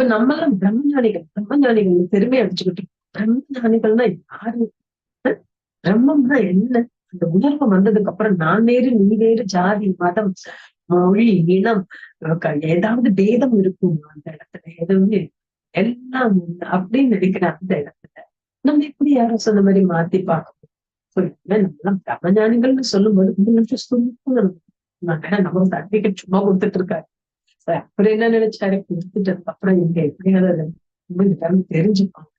இப்ப நம்ம எல்லாம் பிரம்மஞானிகள் பிரம்மஞானிகள் பெருமை அடிச்சுக்கிட்டு பிரம்மஞானிகள்னா யாரு? பிரம்மம்னா என்ன? அந்த உணர்வு வந்ததுக்கு அப்புறம் நான் வேறு நீ வேறு ஜாதி மதம் மொழி இனம் ஏதாவது பேதம் இருக்கும் அந்த இடத்துல எதுவுமே எல்லாம் அப்படின்னு நினைக்கிற அந்த இடத்துல நம்ம எப்படி யாரும் சொன்ன மாதிரி மாத்தி பார்க்கணும்? நம்மளாம் பிரம்மஞானிகள்னு சொல்லும்போது நிமிஷம் சும்மா நம்ம நம்ம சர்டிபிகேட் சும்மா கொடுத்துட்டு இருக்காரு. அப்படி அப்புறம் என்ன நினைச்சாரு? கொடுத்துட்டதுக்கு அப்புறம் இங்க எப்படியாவது ரொம்ப எல்லாரும் தெரிஞ்சுப்பாங்க.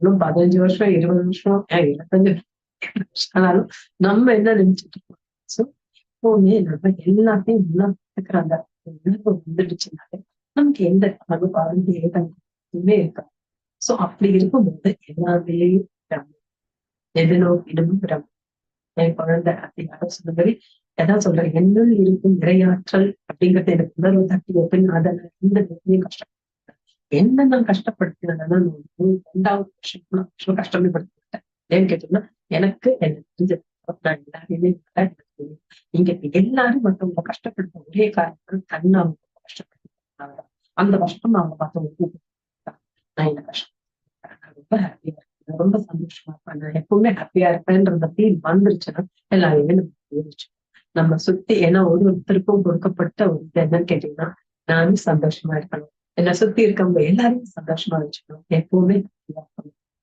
இன்னும் பதினஞ்சு வருஷம் இருபது வருஷம் இருபத்தஞ்சு வருஷம் ஆனாலும் நம்ம என்ன நினைச்சிட்டு இருக்கோம்? சோ எப்பவுமே நம்ம எல்லாத்தையும் நல்லா பார்த்துக்கிற உணர்வு வந்துடுச்சுனாலே நமக்கு எந்த அளவு பாருந்து ஏதமே இருக்காது. சோ அப்படி இருக்கும்போது எல்லாமே பிரம்மம். எது என் குழந்தை அப்படி யாரும் சொன்ன மாதிரி எதாவது சொல்றேன்? என்னுள் இருக்கும் நிறையாற்றல் அப்படிங்கிறத எனக்கு உணர்வு தட்டி பின் அதை இந்த எந்த நேரத்திலையும் கஷ்டப்படுத்தேன் என்ன நான் கஷ்டப்படுத்தினதுன்னா ரெண்டாவது வருஷம் மூணாவது வருஷம் கஷ்டப்படுத்திட்டேன். ஏன்னு கேட்டீங்கன்னா எனக்கு என்ன தெரிஞ்சது? நான் எல்லாரையுமே நல்லா இங்க எல்லாரும் மற்றவங்க கஷ்டப்படுத்த ஒரே காரணம் தன்னை அவங்க கஷ்டப்படுத்தினாங்க. அந்த கஷ்டம் அவங்க மத்தவங்க நான் என்ன கஷ்டம் ரொம்ப ஹாப்பியா இருக்கேன். ரொம்ப சந்தோஷமா இருப்பேன் நான் எப்பவுமே ஹாப்பியா இருப்பேன்றத ஃபீல் வந்துருச்சுன்னா எல்லாரையுமே நம்ம தெரிஞ்சு நம்ம சுத்தி ஏன்னா ஒரு ஒருத்தருக்கும் கொடுக்கப்பட்ட ஒரு இது என்னன்னு கேட்டீங்கன்னா நானும் சந்தோஷமா இருக்கணும். என்னை சுத்தி இருக்கவங்க எல்லாரையும் சந்தோஷமா வச்சுக்கணும். எப்பவுமே